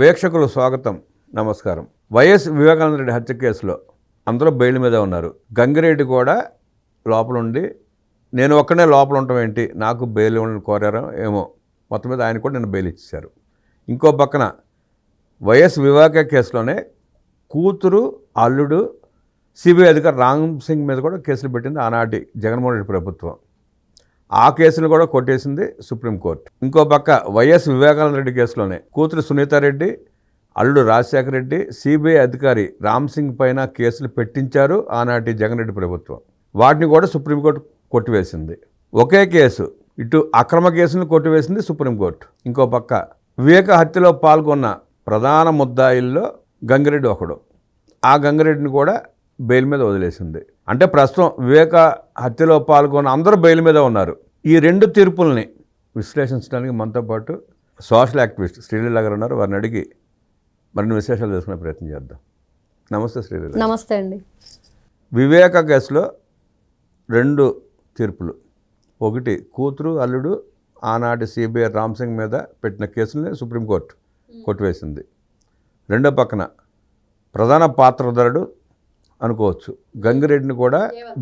వీక్షకులు స్వాగతం నమస్కారం. వైఎస్ వివేకానంద రెడ్డి హత్య కేసులో అందరూ బెయిల్ మీద ఉన్నారు. గంగిరెడ్డి కూడా లోపల ఉండి నేను ఒక్కనే లోపల ఉండటం ఏంటి నాకు బెయిల్ ఇవ్వాలని కోరారో ఏమో మొత్తం మీద ఆయన కూడా నేను బెయిల్ ఇచ్చేశారు. ఇంకో పక్కన వైఎస్ వివేక కేసులోనే కూతురు అల్లుడు సిబిఐ అధికారి రామ్ సింగ్ మీద కూడా కేసులు పెట్టింది ఆనాటి జగన్మోహన్ రెడ్డి ప్రభుత్వం. ఆ కేసును కూడా కొట్టేసింది సుప్రీంకోర్టు ఇంకో పక్క వైఎస్ వివేకానంద రెడ్డి కేసులోనే కూతురు సునీతారెడ్డి అల్లుడు రాజశేఖర రెడ్డి సిబిఐ అధికారి రామ్ సింగ్ పైన కేసులు పెట్టించారు ఆనాటి జగన్ రెడ్డి ప్రభుత్వం. వాటిని కూడా సుప్రీంకోర్టు కొట్టివేసింది. ఒకే కేసు ఇటు అక్రమ కేసును కొట్టివేసింది సుప్రీంకోర్టు ఇంకో పక్క వివేక హత్యలో పాల్గొన్న ప్రధాన ముద్దాయిల్లో గంగిరెడ్డి ఒకడు. ఆ గంగిరెడ్డిని కూడా బెయిల్ మీద వదిలేసింది. అంటే ప్రస్తుతం వివేక హత్యలో పాల్గొన్న అందరూ బెయిల్ మీద ఉన్నారు. ఈ రెండు తీర్పుల్ని విశ్లేషించడానికి మనతో పాటు సోషల్ యాక్టివిస్ట్ శ్రీలీల గారు ఉన్నారు. వారిని అడిగి మరిన్ని విశేషాలు తెలుసుకునే ప్రయత్నం చేద్దాం. నమస్తే శ్రీలీల నమస్తే అండి. వివేక కేసులో రెండు తీర్పులు. ఒకటి కూతురు అల్లుడు ఆనాటి సిబిఐ రామ్ సింగ్ మీద పెట్టిన కేసుల్ని సుప్రీంకోర్టు కొట్టివేసింది రెండో పక్కన ప్రధాన పాత్రధరుడు అనుకోవచ్చు. గంగిరెడ్డిని కూడా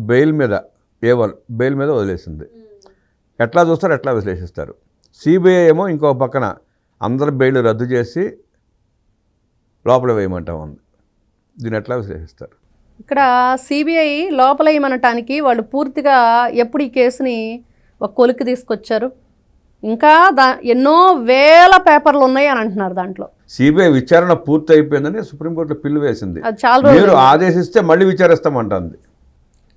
బెయిల్ మీద ఏవల్ బెయిల్ మీద వదిలేసింది. ఎట్లా చూస్తారు ఎట్లా విశ్లేషిస్తారు? సిబిఐ ఏమో ఇంకో పక్కన అందరి బెయిల్ రద్దు చేసి లోపల వేయమంటా ఉంది దీన్ని ఎట్లా విశ్లేషిస్తారు? ఇక్కడ సిబిఐ లోపల ఏమనటానికి వాళ్ళు పూర్తిగా ఎప్పుడు ఈ కేసుని ఒక కొలిక్కి తీసుకొచ్చారు? ఇంకా దా ఎన్నో వేల పేపర్లు ఉన్నాయి అని అంటున్నారు దాంట్లో. సిబిఐ విచారణ పూర్తి అయిపోయిందని సుప్రీంకోర్టులో పిల్లు వేసింది. అది చాలా రోజులు మీరు ఆదేశిస్తే మళ్ళీ విచారిస్తామంటుంది.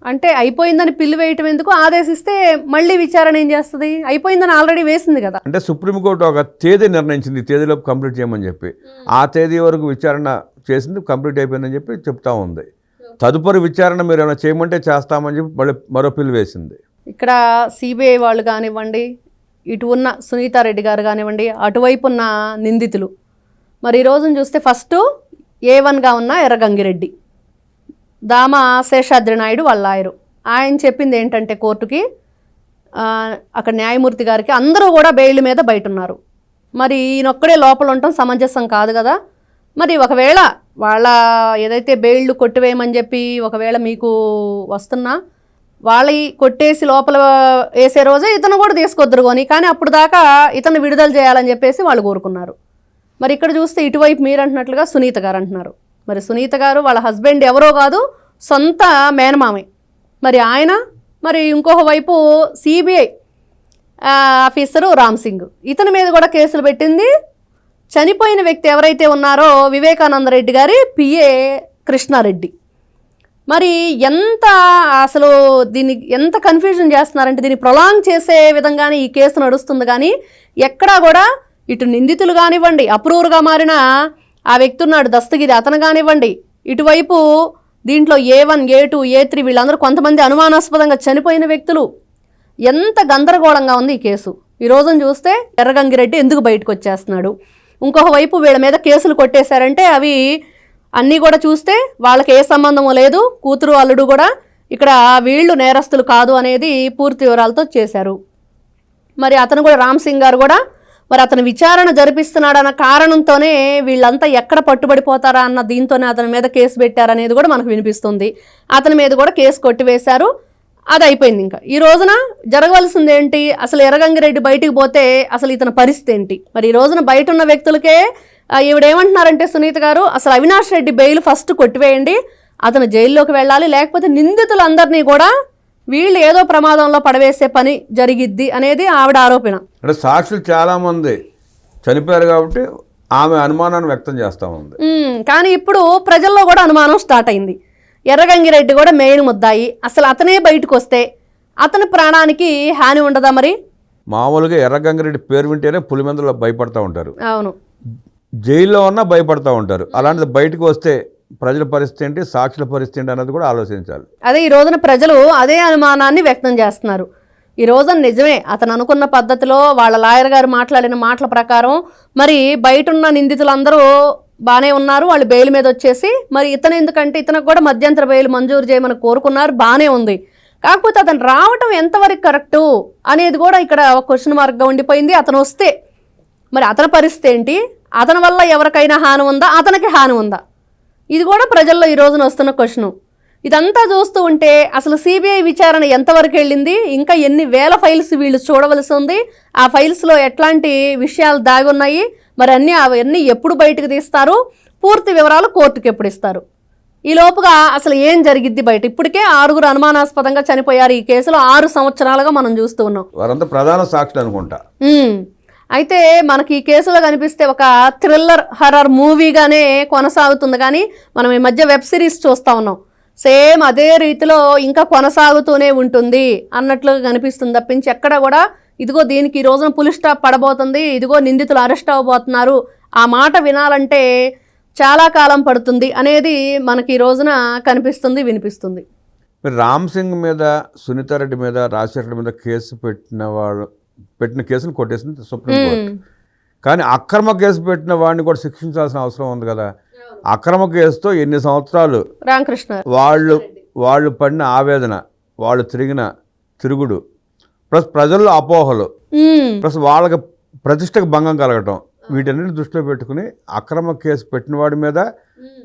అంటే అయిపోయిందని పిల్లు వేయటం ఎందుకు? ఆదేశిస్తే మళ్ళీ విచారణ ఏం చేస్తుంది? అయిపోయిందని ఆల్రెడీ వేసింది కదా. అంటే సుప్రీంకోర్టు ఒక తేదీ నిర్ణయించింది తేదీలోపు కంప్లీట్ చేయమని చెప్పి. ఆ తేదీ వరకు విచారణ చేసింది కంప్లీట్ అయిపోయిందని చెప్పి చెప్తా ఉంది. తదుపరి విచారణ మీరు ఏమైనా చేయమంటే చేస్తామని చెప్పి మళ్ళీ మరో పిల్లు వేసింది. ఇక్కడ సిబిఐ వాళ్ళు కానివ్వండి ఇటు ఉన్న సునీతారెడ్డి గారు కానివ్వండి అటువైపు ఉన్న నిందితులు. మరి ఈ రోజున చూస్తే ఫస్ట్ ఏ వన్గా ఉన్న ఎర్రగంగిరెడ్డి. దామ శేషాద్రి నాయుడు వాళ్ళ లాయరు. ఆయన చెప్పింది ఏంటంటే కోర్టుకి అక్కడ న్యాయమూర్తి గారికి అందరూ కూడా బెయిల్ మీద బయట ఉన్నారు మరి ఈయనొక్కడే లోపల ఉండటం సమంజసం కాదు కదా. మరి ఒకవేళ వాళ్ళ ఏదైతే బెయిల్లు కొట్టివేయమని చెప్పి ఒకవేళ మీకు వస్తున్నా వాళ్ళ కొట్టేసి లోపల వేసే రోజే ఇతను కూడా తీసుకొద్దరు కొని కానీ అప్పుడు దాకా ఇతను విడుదల చేయాలని చెప్పేసి వాళ్ళు కోరుకున్నారు. మరి ఇక్కడ చూస్తే ఇటువైపు మీరు అంటున్నట్లుగా సునీత గారు అంటున్నారు. మరి సునీత గారు వాళ్ళ హస్బెండ్ ఎవరో కాదు సొంత మేనమామే. మరి ఆయన మరి ఇంకొక వైపు సిబిఐ ఆఫీసరు రామ్ సింగ్. ఇతని మీద కూడా కేసులు పెట్టింది. చనిపోయిన వ్యక్తి ఎవరైతే ఉన్నారో వివేకానంద రెడ్డి గారి పిఏ కృష్ణారెడ్డి. మరి ఎంత అసలు దీన్ని ఎంత కన్ఫ్యూజన్ చేస్తున్నారంటే దీన్ని ప్రొలాంగ్ చేసే విధంగానే ఈ కేసు నడుస్తుంది. కానీ ఎక్కడా కూడా ఇటు నిందితులు కానివ్వండి అప్రూవర్గా మారిన ఆ వ్యక్తి ఉన్నాడు దస్తగిరి అతను కానివ్వండి ఇటువైపు దీంట్లో A one A two A three వీళ్ళందరూ కొంతమంది అనుమానాస్పదంగా చనిపోయిన వ్యక్తులు. ఎంత గందరగోళంగా ఉంది ఈ కేసు. ఈ రోజున చూస్తే ఎర్రగంగిరెడ్డి ఎందుకు బయటకు వచ్చేస్తున్నాడు? ఇంకొక వైపు వీళ్ళ మీద కేసులు కొట్టేశారంటే అవి అన్నీ కూడా చూస్తే వాళ్ళకి ఏ సంబంధము లేదు కూతురు అల్లుడు కూడా ఇక్కడ వీళ్ళు నేరస్తులు కాదు అనేది పూర్తి వివరాలతో చేశారు. మరి అతను కూడా రామ్ సింగ్ గారు కూడా మరి అతను విచారణ జరిపిస్తున్నాడన్న కారణంతోనే వీళ్ళంతా ఎక్కడ పట్టుబడిపోతారా అన్న దీంతోనే అతని మీద కేసు పెట్టారనేది కూడా మనకు వినిపిస్తుంది. అతని మీద కూడా కేసు కొట్టివేశారు. అది అయిపోయింది ఇంకా. ఈ రోజున జరగవలసింది ఏంటి? అసలు ఎర్రగంగిరెడ్డి బయటికి పోతే అసలు ఇతని పరిస్థితి ఏంటి? మరి ఈ రోజున బయట ఉన్న వ్యక్తులకే ఈవిడేమంటున్నారంటే సునీత గారు అసలు అవినాష్ రెడ్డి బెయిల్ ఫస్ట్ కొట్టివేయండి అతను జైల్లోకి వెళ్ళాలి లేకపోతే నిందితులందరినీ కూడా వీళ్ళు ఏదో ప్రమాదంలో పడవేసే పని జరిగిద్ది అనేది ఆవిడ ఆరోపణ. అంటే సాక్షులు చాలామంది చనిపోయారు కాబట్టి ఆమె అనుమానాన్ని వ్యక్తం చేస్తూ ఉంది. కానీ ఇప్పుడు ప్రజల్లో కూడా అనుమానం స్టార్ట్ అయింది. ఎర్రగంగిరెడ్డి కూడా మెయిన్ ముద్దాయి అసలు అతనే బయటకు వస్తే అతని ప్రాణానికి హాని ఉండదా మరి? మామూలుగా ఎర్రగంగిరెడ్డి పేరు వింటేనే పులిమెందులో భయపడతా ఉంటారు. అవును. జైల్లో ఉన్నా భయపడతా ఉంటారు. అలాంటిది బయటకు వస్తే ప్రజల పరిస్థితి ఏంటి? సాక్షుల పరిస్థితి ఏంటి అన్నది కూడా ఆలోచించాలి. అదే ఈ రోజున ప్రజలు అదే అనుమానాన్ని వ్యక్తం చేస్తున్నారు. ఈ రోజున నిజమే అతను అనుకున్న పద్ధతిలో వాళ్ళ లాయర్ గారు మాట్లాడిన మాటల ప్రకారం మరి బయట ఉన్న నిందితులందరూ బాగానే ఉన్నారు. వాళ్ళు బెయిల్ మీద వచ్చేసి మరి ఇతను ఎందుకంటే ఇతనికి కూడా మధ్యంతర బెయిల్ మంజూరు చేయమని కోరుకున్నారు బాగానే ఉంది. కాకపోతే అతను రావటం ఎంతవరకు కరెక్టు అనేది కూడా ఇక్కడ క్వశ్చన్ మార్క్గా ఉండిపోయింది. అతను వస్తే మరి అతని పరిస్థితి ఏంటి? అతని వల్ల ఎవరికైనా హాని ఉందా? అతనికి హాని ఉందా? ఇది కూడా ప్రజల్లో ఈ రోజున వస్తున్న క్వశ్చను. ఇదంతా చూస్తూ ఉంటే అసలు సిబిఐ విచారణ ఎంతవరకు వెళ్ళింది? ఇంకా ఎన్ని వేల ఫైల్స్ వీళ్ళు చూడవలసి ఉంది? ఆ ఫైల్స్లో ఎట్లాంటి విషయాలు దాగి ఉన్నాయి మరి అన్నీ అవన్నీ ఎప్పుడు బయటకు తీస్తారు? పూర్తి వివరాలు కోర్టుకు ఎప్పుడు ఇస్తారు? ఈ లోపుగా అసలు ఏం జరిగిద్ది బయట? ఇప్పటికే ఆరుగురు అనుమానాస్పదంగా చనిపోయారు ఈ కేసులో ఆరు సంవత్సరాలుగా మనం చూస్తూ ఉన్నాం. వారంతా ప్రధాన సాక్షులు అనుకుంటా. అయితే మనకి ఈ కేసులో కనిపిస్తే ఒక థ్రిల్లర్ హర్రర్ మూవీగానే కొనసాగుతుంది. కానీ మనం ఈ మధ్య వెబ్ సిరీస్ చూస్తూ ఉన్నాం. సేమ్ అదే రీతిలో ఇంకా కొనసాగుతూనే ఉంటుంది అన్నట్లుగా కనిపిస్తుంది. తప్పించి ఎక్కడ కూడా ఇదిగో దీనికి ఈ రోజున పులి స్టాప్ పడబోతుంది ఇదిగో నిందితులు అరెస్ట్ అవ్వబోతున్నారు ఆ మాట వినాలంటే చాలా కాలం పడుతుంది అనేది మనకి ఈ రోజున కనిపిస్తుంది వినిపిస్తుంది. రామ్ సింగ్ మీద సునీతారెడ్డి మీద రాజశేఖర మీద కేసు పెట్టిన వాళ్ళు పెట్టిన కేసును కొట్టేసింది సుప్రీంకోర్టు. కానీ అక్రమ కేసు పెట్టిన వాడిని కూడా శిక్షించాల్సిన అవసరం ఉంది కదా. అక్రమ కేసుతో ఎన్ని సంవత్సరాలు? రామకృష్ణ. వాళ్ళు వాళ్ళు పడిన ఆవేదన వాళ్ళు తిరిగిన తిరుగుడు ప్లస్ ప్రజల్లో అపోహలు. ప్లస్ వాళ్ళకి ప్రతిష్టకు భంగం కలగటం వీటన్నిటిని దృష్టిలో పెట్టుకుని అక్రమ కేసు పెట్టిన వాడి మీద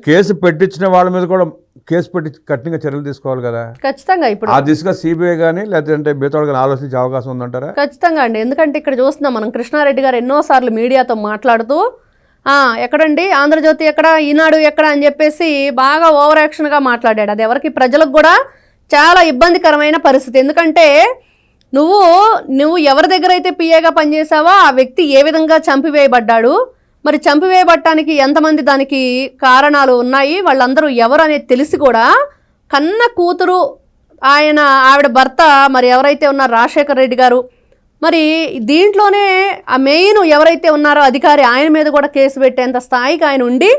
కేసు పెట్టించిన వాళ్ళ మీద కూడా కేసు పెట్టి కఠినంగా చర్యలు తీసుకోవాలి కదా? ఖచ్చితంగా ఇప్పుడు ఆ దిశగా సిబిఐ కానీ లేదంటే బీతోడు కానీ ఆలోచించే అవకాశం ఉందంటారా? ఖచ్చితంగా అండి. ఎందుకంటే ఇక్కడ చూస్తున్నాం మనం కృష్ణారెడ్డి గారు ఎన్నోసార్లు మీడియాతో మాట్లాడుతూ "ఆ, ఎక్కడండి? ఆంధ్రజ్యోతి ఎక్కడ? ఈనాడు ఎక్కడ? అని చెప్పేసి బాగా ఓవర్ యాక్షన్గా మాట్లాడాడు. అది ఎవరికి? ప్రజలకు కూడా చాలా ఇబ్బందికరమైన పరిస్థితి. ఎందుకంటే నువ్వు నువ్వు ఎవరి దగ్గర అయితే పిఏగా పనిచేసావో ఆ వ్యక్తి ఏ విధంగా చంపివేయబడ్డాడు? మరి చంపివేయబట్టానికి ఎంతమంది దానికి కారణాలు ఉన్నాయి? వాళ్ళందరూ ఎవరు అనేది తెలిసి కూడా కన్న కూతురు ఆయన ఆవిడ భర్త మరి ఎవరైతే ఉన్నారు రాజశేఖర్ రెడ్డి గారు మరి దీంట్లోనే ఆ మెయిన్ ఎవరైతే ఉన్నారో అధికారి ఆయన మీద కూడా కేసు పెట్టేంత స్థాయికి ఆయన ఉండి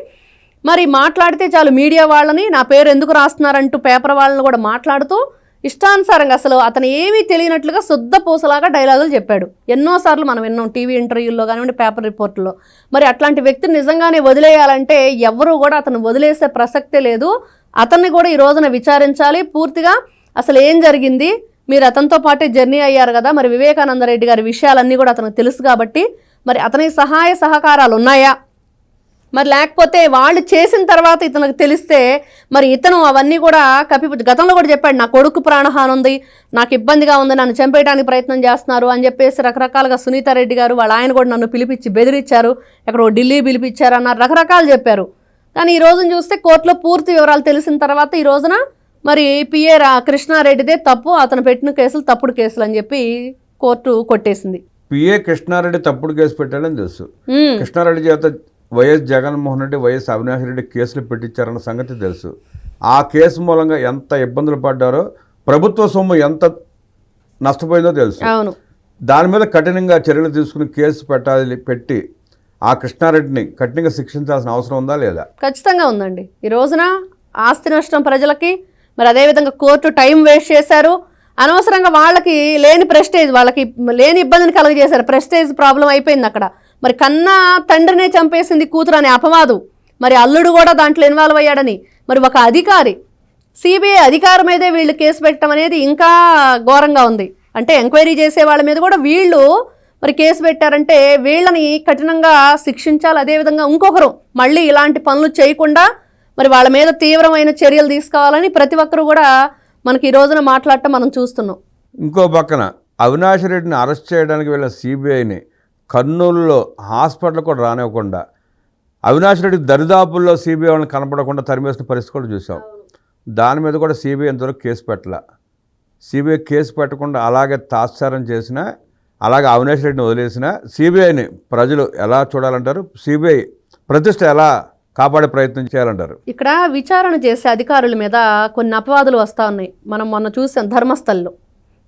మరి మాట్లాడితే చాలు మీడియా వాళ్ళని నా పేరు ఎందుకు రాస్తున్నారంటూ పేపర్ వాళ్ళని కూడా మాట్లాడుతూ ఇష్టానుసారంగా అసలు అతను ఏమీ తెలియనట్లుగా శుద్ధ పూసలాగా డైలాగులు చెప్పాడు. ఎన్నోసార్లు మనం విన్నాం టీవీ ఇంటర్వ్యూల్లో కానివ్వండి పేపర్ రిపోర్ట్లో మరి అట్లాంటి వ్యక్తిని నిజంగానే వదిలేయాలంటే ఎవరు కూడా అతను వదిలేసే ప్రసక్తే లేదు. అతన్ని కూడా ఈ రోజున విచారించాలి. పూర్తిగా అసలు ఏం జరిగింది? మీరు అతనితో పాటే జర్నీ అయ్యారు కదా మరి వివేకానంద రెడ్డి గారి విషయాలన్నీ కూడా అతనికి తెలుసు కాబట్టి. మరి అతనికి సహాయ సహకారాలు ఉన్నాయా? మరి లేకపోతే వాళ్ళు చేసిన తర్వాత ఇతనికి తెలిస్తే మరి ఇతను అవన్నీ కూడా కప్పి గతంలో కూడా చెప్పాడు నా కొడుకు ప్రాణహాని ఉంది నాకు ఇబ్బందిగా ఉంది నన్ను చంపేయడానికి ప్రయత్నం చేస్తున్నారు అని చెప్పేసి రకరకాలుగా సునీతారెడ్డి గారు వాళ్ళ ఆయన కూడా నన్ను పిలిపించి బెదిరించారు ఎక్కడో ఢిల్లీ పిలిపించారు అన్నారు రకరకాలు చెప్పారు. కానీ ఈ రోజున చూస్తే కోర్టులో పూర్తి వివరాలు తెలిసిన తర్వాత ఈ రోజున మరి పిఏ రా కృష్ణారెడ్డిదే తప్పు అతను పెట్టిన కేసులు తప్పుడు కేసులు అని చెప్పి కోర్టు కొట్టేసింది. పిఏ కృష్ణారెడ్డి తప్పుడు కేసు పెట్టాడని తెలుసు. కృష్ణారెడ్డి చేత వైఎస్ జగన్మోహన్ రెడ్డి వైఎస్ అవినాష్ రెడ్డి కేసులు పెట్టించారన్న సంగతి తెలుసు. ఆ కేసు మూలంగా ఎంత ఇబ్బందులు పడ్డారో ప్రభుత్వ సొమ్ము ఎంత నష్టపోయిందో తెలుసు. అవును. దాని మీద కఠినంగా చర్యలు తీసుకుని కేసు పెట్టాలి పెట్టి ఆ కృష్ణారెడ్డిని కఠినంగా శిక్షించాల్సిన అవసరం ఉందా లేదా? ఖచ్చితంగా ఉందండి. ఈ రోజున ఆస్తి నష్టం ప్రజలకి మరి అదేవిధంగా కోర్టు టైం వేస్ట్ చేశారు. అనవసరంగా వాళ్ళకి లేని ప్రెస్టేజ్ వాళ్ళకి లేని ఇబ్బందిని కలుగజేశారు. ప్రెస్టేజ్ ప్రాబ్లం అయిపోయింది అక్కడ. మరి కన్నా తండ్రినే చంపేసింది కూతురు అనే అపవాదు. మరి అల్లుడు కూడా దాంట్లో ఇన్వాల్వ్ అయ్యాడని. మరి ఒక అధికారి సిబిఐ అధికారి మీదే వీళ్ళు కేసు పెట్టడం అనేది ఇంకా ఘోరంగా ఉంది. అంటే ఎంక్వైరీ చేసే వాళ్ళ మీద కూడా వీళ్ళు మరి కేసు పెట్టారంటే వీళ్ళని కఠినంగా శిక్షించాలి. అదేవిధంగా ఇంకొకరు మళ్ళీ ఇలాంటి పనులు చేయకుండా మరి వాళ్ళ మీద తీవ్రమైన చర్యలు తీసుకోవాలని ప్రతి ఒక్కరు కూడా మనకి ఈ రోజున మాట్లాడటం మనం చూస్తున్నాం. ఇంకో పక్కన అవినాష్ రెడ్డిని అరెస్ట్ చేయడానికి వెళ్ళిన సిబిఐని కర్నూలులో హాస్పిటల్ కూడా రానివ్వకుండా అవినాష్ రెడ్డి దరిదాపుల్లో సిబిఐ వాళ్ళని కనపడకుండా తరిమేసిన పరిస్థితి కూడా చూసాం. దాని మీద కూడా సిబిఐ ఇంతవరకు కేసు పెట్టాల. సిబిఐ కేసు పెట్టకుండా అలాగే తాత్సారం చేసిన అలాగే అవినాష్ రెడ్డిని వదిలేసిన సిబిఐని ప్రజలు ఎలా చూడాలంటారు? సిబిఐ ప్రతిష్ట ఎలా కాపాడే ప్రయత్నం చేయాలంటారు? ఇక్కడ విచారణ చేసే అధికారుల మీద కొన్ని అపవాదులు వస్తూ ఉన్నాయి. మనం మొన్న చూసాం ధర్మస్థల్లో.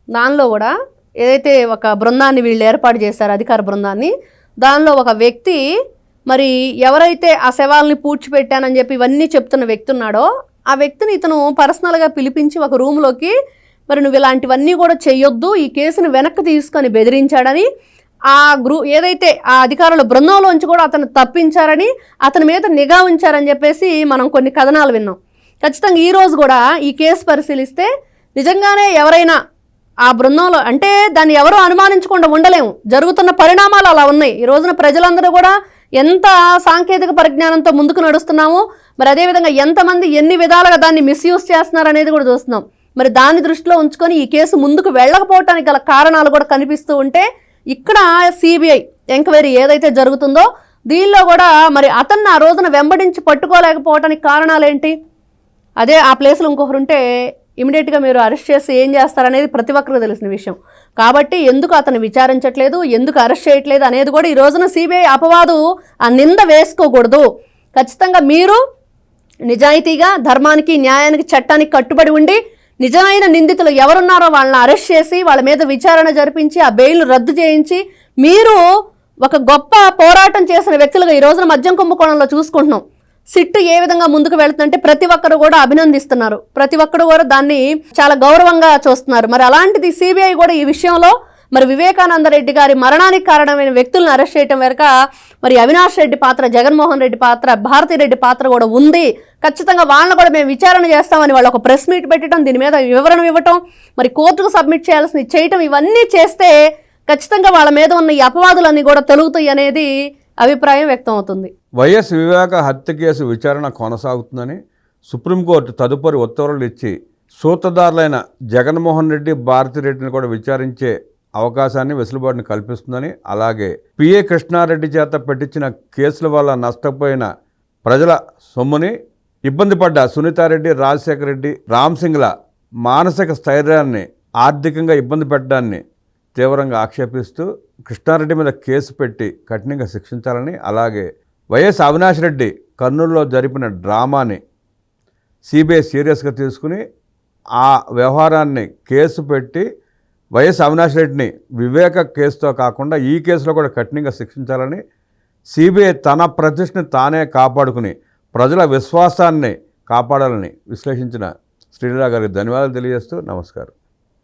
దానిలో కూడా ఏదైతే ఒక బృందాన్ని వీళ్ళు ఏర్పాటు చేశారు అధికార బృందాన్ని దానిలో ఒక వ్యక్తి మరి ఎవరైతే ఆ శవాల్ని పూడ్చిపెట్టానని చెప్పి ఇవన్నీ చెప్తున్న వ్యక్తి ఉన్నాడో ఆ వ్యక్తిని ఇతను పర్సనల్గా పిలిపించి ఒక రూమ్లోకి మరి నువ్వు ఇలాంటివన్నీ కూడా చెయ్యొద్దు ఈ కేసును వెనక్కి తీసుకొని బెదిరించాడని ఆ గ్రూ ఏదైతే ఆ అధికారుల బృందంలోంచి కూడా అతను తప్పించారని అతని మీద నిఘా ఉంచారని చెప్పేసి మనం కొన్ని కథనాలు విన్నాం. ఖచ్చితంగా ఈరోజు కూడా ఈ కేసు పరిశీలిస్తే నిజంగానే ఎవరైనా ఆ బృందంలో అంటే దాన్ని ఎవరూ అనుమానించకుండా ఉండలేము. జరుగుతున్న పరిణామాలు అలా ఉన్నాయి. ఈ రోజున ప్రజలందరూ కూడా ఎంత సాంకేతిక పరిజ్ఞానంతో ముందుకు నడుస్తున్నాము మరి అదేవిధంగా ఎంతమంది ఎన్ని విధాలుగా దాన్ని మిస్యూజ్ చేస్తున్నారు అనేది కూడా చూస్తున్నాం. మరి దాన్ని దృష్టిలో ఉంచుకొని ఈ కేసు ముందుకు వెళ్ళకపోవటానికి గల కారణాలు కూడా కనిపిస్తూ ఉంటే ఇక్కడ సిబిఐ ఎంక్వైరీ ఏదైతే జరుగుతుందో దీనిలో కూడా మరి అతన్ని ఆ రోజున వెంబడించి పట్టుకోలేకపోవటానికి కారణాలు ఏంటి? అదే ఆ ప్లేస్లో ఇంకొకరు ఉంటే ఇమీడియట్గా మీరు అరెస్ట్ చేసి ఏం చేస్తారనేది ప్రతి ఒక్కరికి తెలిసిన విషయం. కాబట్టి ఎందుకు అతను విచారించట్లేదు ఎందుకు అరెస్ట్ చేయట్లేదు అనేది కూడా ఈ రోజున సిబిఐ అపవాదు ఆ నింద వేసుకోకూడదు. ఖచ్చితంగా మీరు నిజాయితీగా ధర్మానికి న్యాయానికి చట్టానికి కట్టుబడి ఉండి నిజమైన నిందితులు ఎవరున్నారో వాళ్ళని అరెస్ట్ చేసి వాళ్ళ మీద విచారణ జరిపించి ఆ బెయిల్ రద్దు చేయించి మీరు ఒక గొప్ప పోరాటం చేసిన వ్యక్తులుగా ఈ రోజున మద్యం కుంభకోణంలో చూసుకుంటున్నాం. సిట్టు ఏ విధంగా ముందుకు వెళుతుందంటే ప్రతి ఒక్కరు కూడా అభినందిస్తున్నారు. ప్రతి ఒక్కరు కూడా దాన్ని చాలా గౌరవంగా చూస్తున్నారు. మరి అలాంటిది సిబిఐ కూడా ఈ విషయంలో మరి వివేకానంద రెడ్డి గారి మరణానికి కారణమైన వ్యక్తులను అరెస్ట్ చేయడం వెనుక మరి అవినాష్ రెడ్డి పాత్ర జగన్మోహన్ రెడ్డి పాత్ర భారతీ రెడ్డి పాత్ర కూడా ఉంది. ఖచ్చితంగా వాళ్ళని కూడా మేము విచారణ చేస్తామని వాళ్ళు ఒక ప్రెస్ మీట్ పెట్టడం దీని మీద వివరణ ఇవ్వటం మరి కోర్టుకు సబ్మిట్ చేయాల్సింది చేయటం ఇవన్నీ చేస్తే ఖచ్చితంగా వాళ్ళ మీద ఉన్న ఈ అపవాదులన్నీ కూడా తొలుగుతాయి అనేది అభిప్రాయం వ్యక్తమవుతుంది. వైఎస్ వివేక హత్య కేసు విచారణ కొనసాగుతుందని సుప్రీంకోర్టు తదుపరి ఉత్తర్వులు ఇచ్చి సూత్రధారులైన జగన్మోహన్ రెడ్డి భారతిరెడ్డిని కూడా విచారించే అవకాశాన్ని వెసులుబాటుని కల్పిస్తుందని అలాగే పిఏ కృష్ణారెడ్డి చేత పెట్టించిన కేసుల వల్ల నష్టపోయిన ప్రజల సొమ్ముని ఇబ్బంది పడ్డ సునీతారెడ్డి రాజశేఖర రెడ్డి రామ్ సింగ్ల మానసిక స్థైర్యాన్ని ఆర్థికంగా ఇబ్బంది పెట్టడాన్ని తీవ్రంగా ఆక్షేపిస్తూ కృష్ణారెడ్డి మీద కేసు పెట్టి కఠినంగా శిక్షించాలని అలాగే వైఎస్ అవినాష్ రెడ్డి కర్నూలులో జరిపిన డ్రామాని సిబిఐ సీరియస్గా తీసుకుని ఆ వ్యవహారాన్ని కేసు పెట్టి వైఎస్ అవినాష్ రెడ్డిని వివేక కేసుతో కాకుండా ఈ కేసులో కూడా కఠినంగా శిక్షించాలని సిబిఐ తన ప్రతిష్టని తానే కాపాడుకుని ప్రజల విశ్వాసాన్ని కాపాడాలని విశ్లేషించిన శ్రీరా గారికి ధన్యవాదాలు తెలియజేస్తూ నమస్కారం.